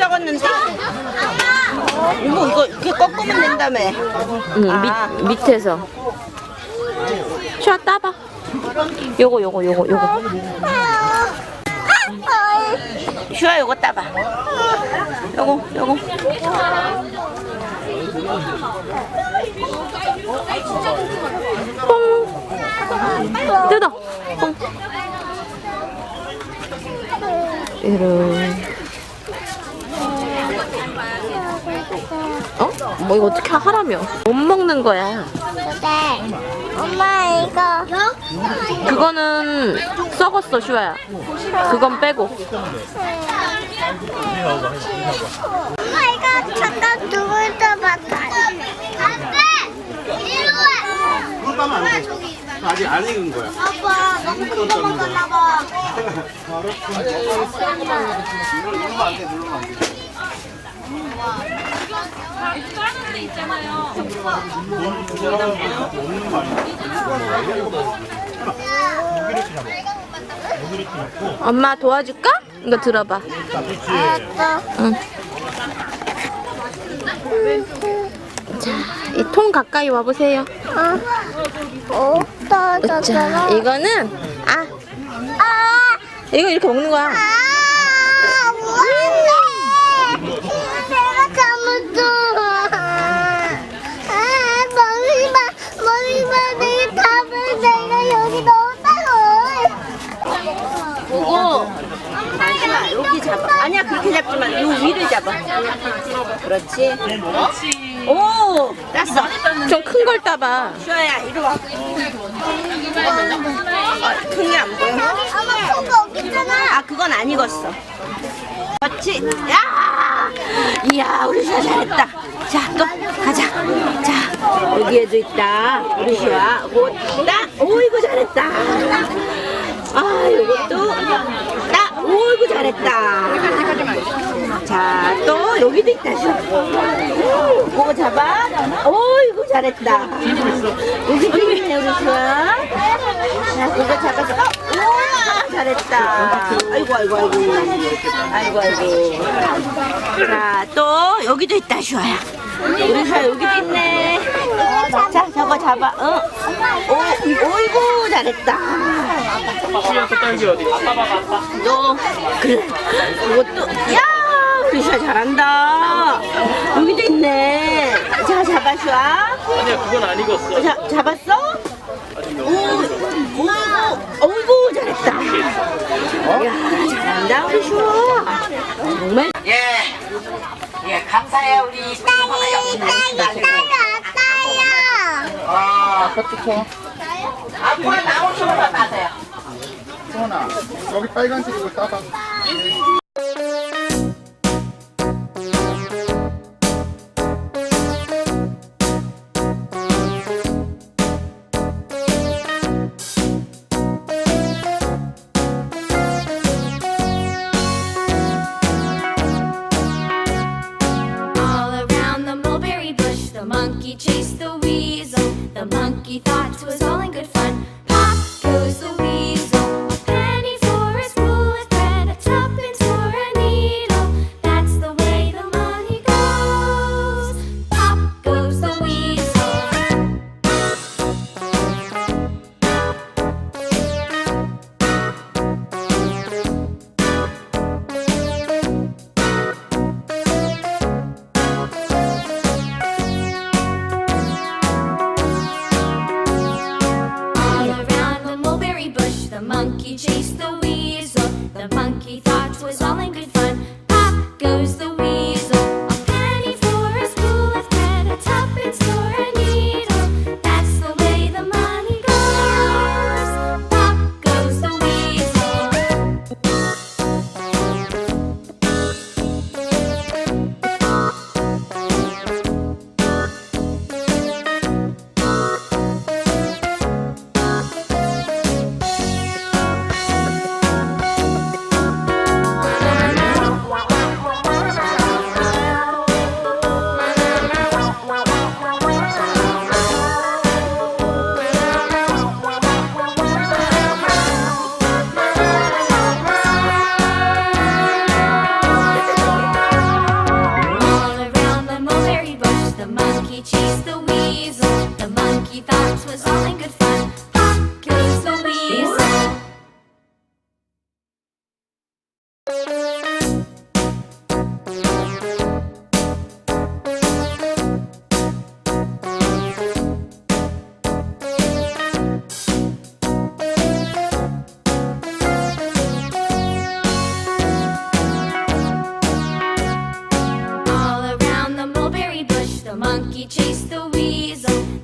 썩었는데. 이거 이거 이렇게 꺾으면 된다며. 응, 아. 밑, 밑에서. 슈아 따봐. 요거, 요거, 요거, 요거. 슈아 요거 따봐. 요거 요거. 뜯어. 뽕. 이런. 어? 뭐 이거 어떻게 하라며? 못 먹는 거야. 네. 엄마 이거 그거는 썩었어, 슈아야. 그건 빼고. 엄마 이거 잠깐 누굴 떠봤다. 안돼. 이리 와. 그거 따면 안 돼. 아직 안 익은 거야. 아빠 너무 큰 거 먹었나 봐. 누르면 안 돼, 누르면 안 돼. 엄마 도와줄까? 이거 들어봐. 응. 자, 이 통 가까이 와보세요. 어. 어. 자. 이거는, 아, 아. 이거 이렇게 먹는 거야. 아. 뭐하네. 내가 잘못했어. 아. 머리만 머리만 내 답을 내가 여기 넣었다고. 보고. 슈아 여기 잡아. 아니야 그렇게 잡지 마. 요 위를 잡아. 그렇지. 오 땄어. 좀 큰 걸 따봐. 슈아야 이리 와. 아, 큰게 안 보여. 엄마 큰거 없잖아. 아 그건 안 익었어. 그렇지. 야! 이야 우리 슈아 잘했다. 자 또 가자. 자 여기에도 있다. 우리 슈아 곧따. 오이고 잘했다. 아 이것도 따. 오이고 잘했다. 자 또 여기도 있다 슈아. 그거 잡아. 오이고 잘했다. 여기도 있네 우리 슈아. 자 그거 잡아서. 우와 잘했다. 아이고 아이고 아이고. 아이고 아이고. 자 또 여기도 있다 슈아야. 우리 슈아 여기도 있네. 자 저거 잡아. 어. 오 오이고 잘했다. 너 그래. 이것도 야 우리 슈아 잘한다. 여기도 있네. 자 잡아 슈아. 아니야 그건 안 익었어 자, 잡았어? 오, 오, 어이구, 잘했다. 야, 잘한다, 우리 슈아. 정말. 예, 예, 감사해요, 우리. 딸이 딸이 딸이 왔어요. 어, 아까 쳐. 앞으로 나오시면 가세요. 소원아, 여기 빨간색 이거 따봐. The monkey thought it was all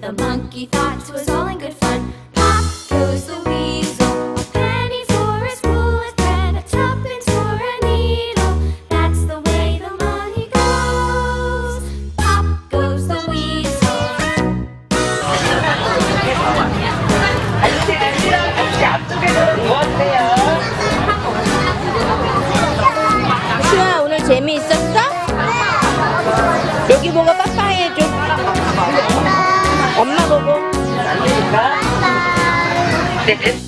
The monkey thought it was all in good fun. Pop goes the weasel. A penny for a spool of thread, a tuppence for a needle. That's the way the money goes. Pop goes the weasel. 수아 오늘 재미있었어? 여기 뭐가 빡빡 This is